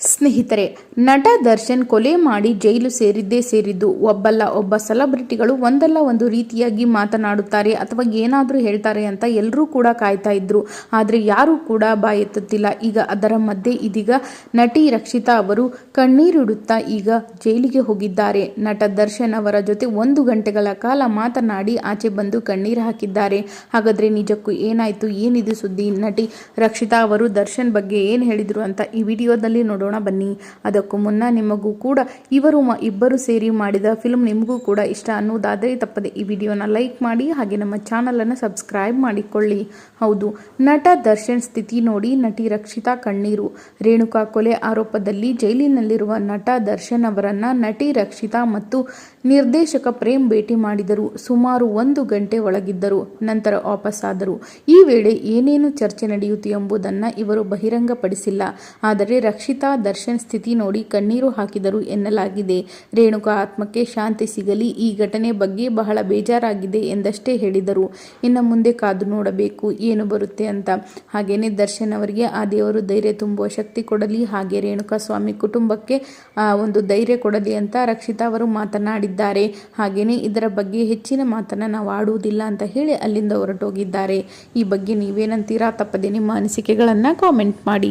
ಸ್ನೇಹಿತರೆ, ನಟ ದರ್ಶನ್ ಕೊಲೆ ಮಾಡಿ ಜೈಲು ಸೇರಿದ್ದೇ ಸೇರಿದ್ದು, ಒಬ್ಬಲ್ಲ ಒಬ್ಬ ಸೆಲೆಬ್ರಿಟಿಗಳು ಒಂದಲ್ಲ ಒಂದು ರೀತಿಯಾಗಿ ಮಾತನಾಡುತ್ತಾರೆ ಅಥವಾ ಏನಾದರೂ ಹೇಳ್ತಾರೆ ಅಂತ ಎಲ್ಲರೂ ಕೂಡ ಕಾಯ್ತಾ ಇದ್ರು. ಆದರೆ ಯಾರೂ ಕೂಡ ಬಾಯೆತ್ತುತ್ತಿಲ್ಲ ಈಗ ಅದರ ಮಧ್ಯೆ ಇದೀಗ ನಟಿ ರಕ್ಷಿತಾ ಅವರು ಕಣ್ಣೀರಿಡುತ್ತಾ ಈಗ ಜೈಲಿಗೆ ಹೋಗಿದ್ದಾರೆ. ನಟ ದರ್ಶನ್ ಅವರ ಜೊತೆ ಒಂದು ಗಂಟೆಗಳ ಕಾಲ ಮಾತನಾಡಿ ಆಚೆ ಬಂದು ಕಣ್ಣೀರು ಹಾಕಿದ್ದಾರೆ. ಹಾಗಾದರೆ ನಿಜಕ್ಕೂ ಏನಾಯಿತು? ಏನಿದೆ ಸುದ್ದಿ? ನಟಿ ರಕ್ಷಿತಾ ಅವರು ದರ್ಶನ್ ಬಗ್ಗೆ ಏನು ಹೇಳಿದರು ಅಂತ ಈ ವಿಡಿಯೋದಲ್ಲಿ ನೋಡೋಣ. ಬನ್ನಿ. ಅದಕ್ಕೂ ಮುನ್ನ ನಿಮಗೂ ಕೂಡ ಇವರು ಇಬ್ಬರು ಸೇರಿ ಮಾಡಿದ ಫಿಲ್ಮ್ ನಿಮಗೂ ಕೂಡ ಇಷ್ಟ ಅನ್ನೋದಾದರೆ ತಪ್ಪದೆ ಈ ವಿಡಿಯೋನ ಲೈಕ್ ಮಾಡಿ, ಹಾಗೆ ನಮ್ಮ ಚಾನಲನ್ನು ಸಬ್ಸ್ಕ್ರೈಬ್ ಮಾಡಿಕೊಳ್ಳಿ. ಹೌದು, ನಟ ದರ್ಶನ್ ಸ್ಥಿತಿ ನೋಡಿ ನಟಿ ರಕ್ಷಿತಾ ಕಣ್ಣೀರು. ರೇಣುಕಾ ಕೊಲೆ ಆರೋಪದಲ್ಲಿ ಜೈಲಿನಲ್ಲಿರುವ ನಟ ದರ್ಶನ್ ಅವರನ್ನ ನಟಿ ರಕ್ಷಿತಾ ಮತ್ತು ನಿರ್ದೇಶಕ ಪ್ರೇಮ್ ಭೇಟಿ ಮಾಡಿದರು. ಸುಮಾರು ಒಂದು ಗಂಟೆ ಒಳಗಿದ್ದರು, ನಂತರ ವಾಪಸ್ಸಾದರು ಈ ವೇಳೆ ಏನೇನು ಚರ್ಚೆ ನಡೆಯಿತು ಎಂಬುದನ್ನು ಇವರು ಬಹಿರಂಗಪಡಿಸಿಲ್ಲ. ಆದರೆ ರಕ್ಷಿತಾ ದರ್ಶನ್ ಸ್ಥಿತಿ ನೋಡಿ ಕಣ್ಣೀರು ಹಾಕಿದರು ಎನ್ನಲಾಗಿದೆ. ರೇಣುಕಾ ಆತ್ಮಕ್ಕೆ ಶಾಂತಿ ಸಿಗಲಿ, ಈ ಘಟನೆ ಬಗ್ಗೆ ಬಹಳ ಬೇಜಾರಾಗಿದೆ ಎಂದಷ್ಟೇ ಹೇಳಿದರು. ಇನ್ನು ಮುಂದೆ ಕಾದು ನೋಡಬೇಕು, ಏನು ಬರುತ್ತೆ ಅಂತ. ಹಾಗೇನೆ ದರ್ಶನ್ ಅವರಿಗೆ ಆ ದೇವರು ಧೈರ್ಯ ತುಂಬುವ ಶಕ್ತಿ ಕೊಡಲಿ, ಹಾಗೆ ರೇಣುಕಾ ಸ್ವಾಮಿ ಕುಟುಂಬಕ್ಕೆ ಒಂದು ಧೈರ್ಯ ಕೊಡಲಿ ಅಂತ ರಕ್ಷಿತಾ ಅವರು ಮಾತನಾಡಿದ್ದಾರೆ. ಹಾಗೇನೆ ಇದರ ಬಗ್ಗೆ ಹೆಚ್ಚಿನ ಮಾತನ್ನ ನಾವು ಆಡುವುದಿಲ್ಲ ಅಂತ ಹೇಳಿ ಅಲ್ಲಿಂದ ಹೊರಟೋಗಿದ್ದಾರೆ. ಈ ಬಗ್ಗೆ ನೀವೇನಂತೀರಾ ತಪ್ಪದೆ ನಿಮ್ಮ ಅನಿಸಿಕೆಗಳನ್ನು ಕಾಮೆಂಟ್ ಮಾಡಿ.